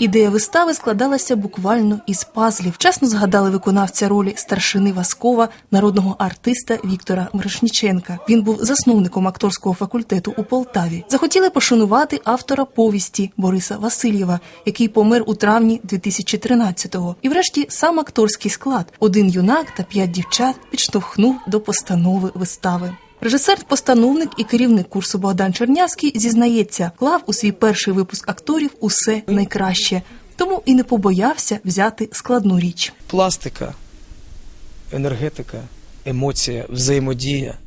Ідея вистави складалася буквально із пазлів. Вчасно згадали виконавця ролі старшини Васкова, народного артиста Віктора Мирошніченка. Він був засновником акторського факультету у Полтаві. Захотіли пошанувати автора повісті Бориса Васильєва, який помер у травні 2013-го. І врешті сам акторський склад один юнак та п'ять дівчат підштовхнув до постанови вистави. Режисер-постановник і керівник курсу Богдан Чернявський зізнається, клав у свій перший випуск акторів усе найкраще, тому і не побоявся взяти складну річ. пластика, енергетика, емоція, взаємодія,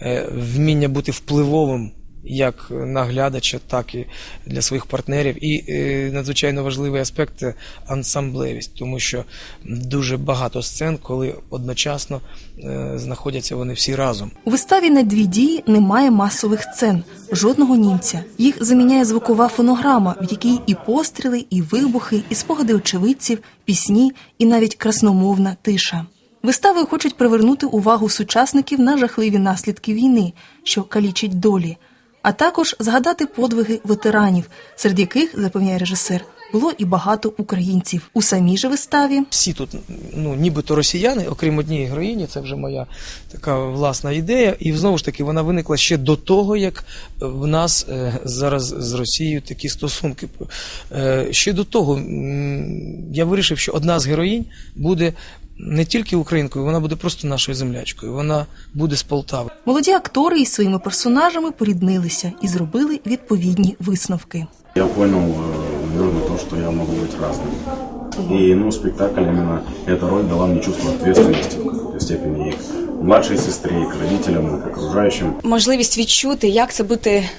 е, вміння бути впливовим як на глядача, так і для своїх партнерів. І е, надзвичайно важливий аспект ансамблевість, тому що дуже багато сцен, коли одночасно е, знаходяться вони всі разом. У виставі на дві дії немає масових сцен, жодного німця. Їх заміняє звукова фонограма, в якій і постріли, і вибухи, і спогади очевидців, пісні, і навіть красномовна тиша. Виставою хочуть привернути увагу сучасників на жахливі наслідки війни, що калічить долі, а також згадати подвиги ветеранів, серед яких, запевняє режисер, було і багато українців. У самій же виставі всі тут ну нібито росіяни, окрім однієї героїні, це вже моя така власна ідея. І знову ж таки вона виникла ще до того, як в нас е, зараз з Росією такі стосунки. Е, ще до того я вирішив, що одна з героїнь буде не тільки українкою, вона буде просто нашою землячкою. Вона буде з Полтави. молоді актори із своїми персонажами поріднилися і зробили відповідні висновки. Я понял, э, наверное, то, что я могу быть разным. И, ну, спектакль именно, эта роль дала мне чувство ответственности в какой-то степени и к младшей сестре, и к родителям, и к окружающим. можливість відчути, як це бути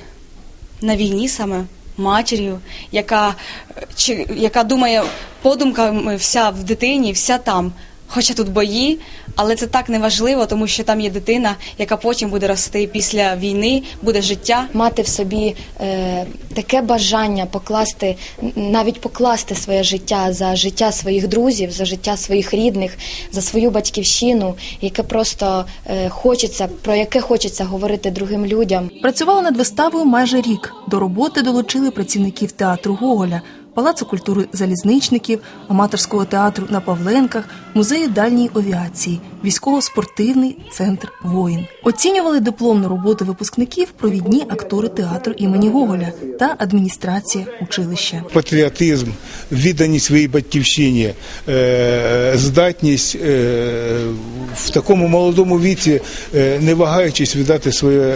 на війні саме матір'ю, яка, е, чи, яка думає подумками вся в дитині, вся там. Хоча тут бої, але це так неважливо, тому що там є дитина, яка потім буде рости після війни, буде життя. мати в собі е, таке бажання покласти, навіть покласти своє життя за життя своїх друзів, за життя своїх рідних, за свою батьківщину, яке просто е, хочеться, про яке хочеться говорити другим людям. Працювала над виставою майже рік. До роботи долучили працівників театру Гоголя, Палацу культури залізничників, аматорського театру на Павленках, музею дальньої авіації, військово-спортивний центр Воїн. Оцінювали дипломну роботу випускників провідні актори театру імені Гоголя та адміністрація училища. патріотизм, відданість своїй батьківщині, е, здатність е, в такому молодому віці, е, не вагаючись віддати своє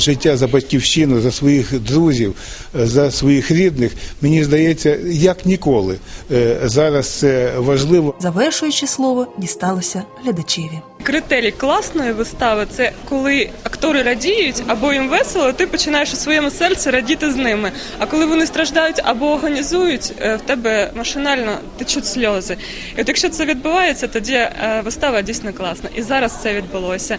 життя за батьківщину, за своїх друзів, за своїх рідних, мені здається, як ніколи. Зараз це важливо. Завершуючи слово, дісталося глядачеві. Критерій класної вистави це коли актори радіють або їм весело, ти починаєш у своєму серці радіти з ними. А коли вони страждають або агонізують, е, в тебе машинально течуть сльози. І от якщо це відбувається, тоді е, вистава дійсно класна. І зараз це відбулося.